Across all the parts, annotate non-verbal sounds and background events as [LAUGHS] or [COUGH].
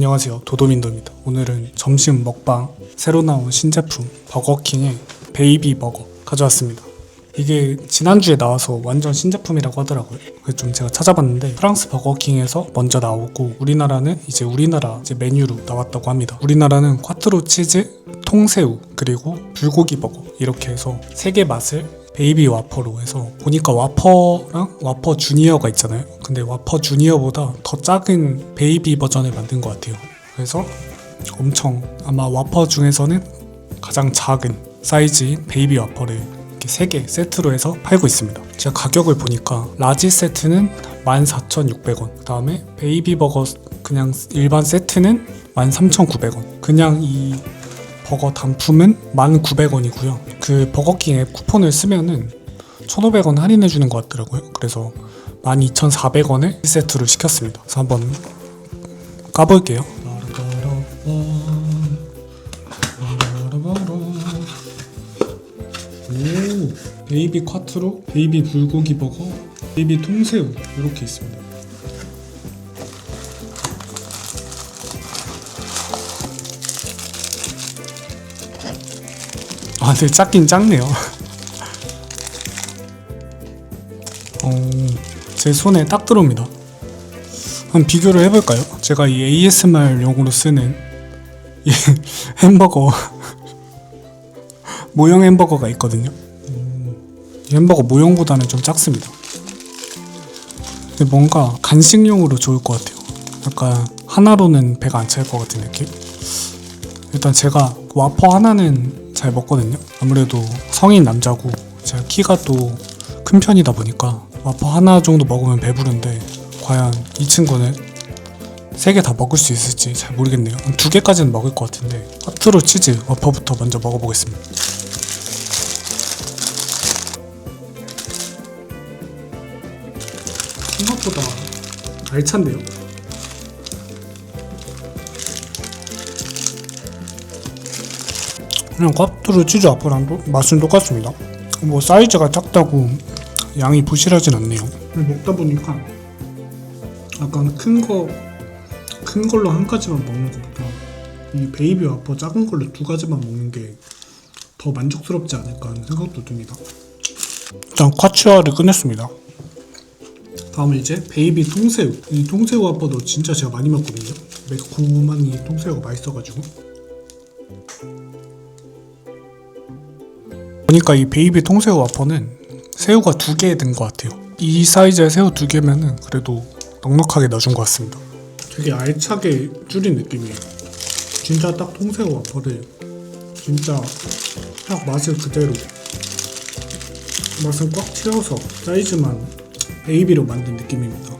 안녕하세요. 도도민도입니다. 오늘은 점심 먹방 새로 나온 신제품 버거킹의 베이비 버거 가져왔습니다. 이게 지난주에 나와서 완전 신제품이라고 하더라고요. 그래서 좀 제가 찾아봤는데 프랑스 버거킹에서 먼저 나오고 우리나라는 이제 우리나라 이제 메뉴로 나왔다고 합니다. 우리나라는 콰트로 치즈, 통새우 그리고 불고기 버거 이렇게 해서 세 개 맛을 베이비 와퍼로 해서 보니까 와퍼랑 와퍼 주니어가 있잖아요. 근데 와퍼 주니어보다 더 작은 베이비 버전을 만든 것 같아요. 그래서 엄청 아마 와퍼 중에서는 가장 작은 사이즈인 베이비 와퍼를 이렇게 세개 세트로 해서 팔고 있습니다. 제가 가격을 보니까 라지 세트는 14,600원. 그 다음에 베이비 버거 그냥 일반 세트는 13,900원. 그냥 이 버거 단품은 1,900원이고요. 그 버거킹 앱 쿠폰을 쓰면은 1,500원 할인해 주는 것 같더라고요. 그래서 12,400원에 1세트로 시켰습니다. 그래서 한번 까볼게요. 오, 베이비 콰트로, 베이비 불고기 버거, 베이비 통새우 이렇게 있습니다. 아, 근데 작긴 작네요. 어, 제 손에 딱 들어옵니다. 한번 비교를 해볼까요? 제가 이 ASMR용으로 쓰는 이 [LAUGHS] 햄버거 [LAUGHS] 모형 햄버거가 있거든요. 음, 이 햄버거 모형보다는 좀 작습니다. 근데 뭔가 간식용으로 좋을 것 같아요. 약간 하나로는 배가 안 찰 것 같은 느낌? 일단 제가 와퍼 하나는 잘 먹거든요. 아무래도 성인 남자고 제가 키가 또 큰 편이다 보니까 와퍼 하나 정도 먹으면 배부른데 과연 이 친구는 세 개 다 먹을 수 있을지 잘 모르겠네요. 한두 개까지는 먹을 것 같은데 파트로 치즈 와퍼부터 먼저 먹어보겠습니다. 생각보다 알찬데요? 그냥 꽈뚜루 치즈 도 맛은 똑같습니다. 뭐 사이즈가 작다고 양이 부실하진 않네요. 먹다 보니까 약간 큰 거, 큰 걸로 한 가지만 먹는 것보다 이 베이비 와퍼 작은 걸로 두 가지만 먹는 게 더 만족스럽지 않을까 하는 생각도 듭니다. 일단 콰치아를 끝냈습니다. 다음은 이제 베이비 통새우. 이 통새우 와퍼도 진짜 제가 많이 먹거든요. 매콤한 이 통새우가 맛있어가지고. 보니까 이 베이비 통새우 와퍼는 새우가 두 개 든 것 같아요. 이 사이즈의 새우 두 개면은 그래도 넉넉하게 넣어준 것 같습니다. 되게 알차게 줄인 느낌이에요. 진짜 딱 통새우 와퍼를 진짜 딱 맛을 그대로 맛은 꽉 채워서 사이즈만 베이비로 만든 느낌입니다.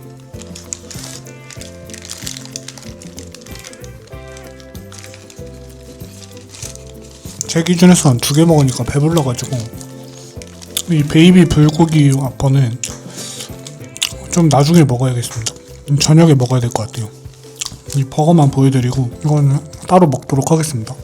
제 기준에서 한두개 먹으니까 배불러가지고 이 베이비 불고기 와퍼는 좀 나중에 먹어야겠습니다. 저녁에 먹어야 될 것 같아요. 이 버거만 보여드리고 이거는 따로 먹도록 하겠습니다.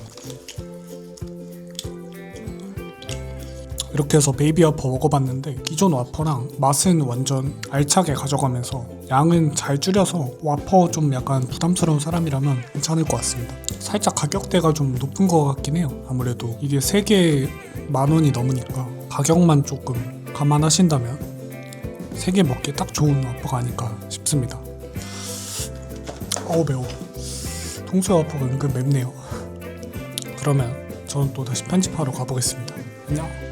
이렇게 해서 베이비 와퍼 먹어봤는데 기존 와퍼랑 맛은 완전 알차게 가져가면서 양은 잘 줄여서 와퍼 좀 약간 부담스러운 사람이라면 괜찮을 것 같습니다. 살짝 가격대가 좀 높은 것 같긴 해요. 아무래도 이게 3개 만 원이 넘으니까 가격만 조금 감안하신다면 3개 먹기 딱 좋은 와퍼가 아닐까 싶습니다. 어우 매워. 통수 와퍼가 은근 맵네요. 그러면 저는 또 다시 편집하러 가보겠습니다. 안녕.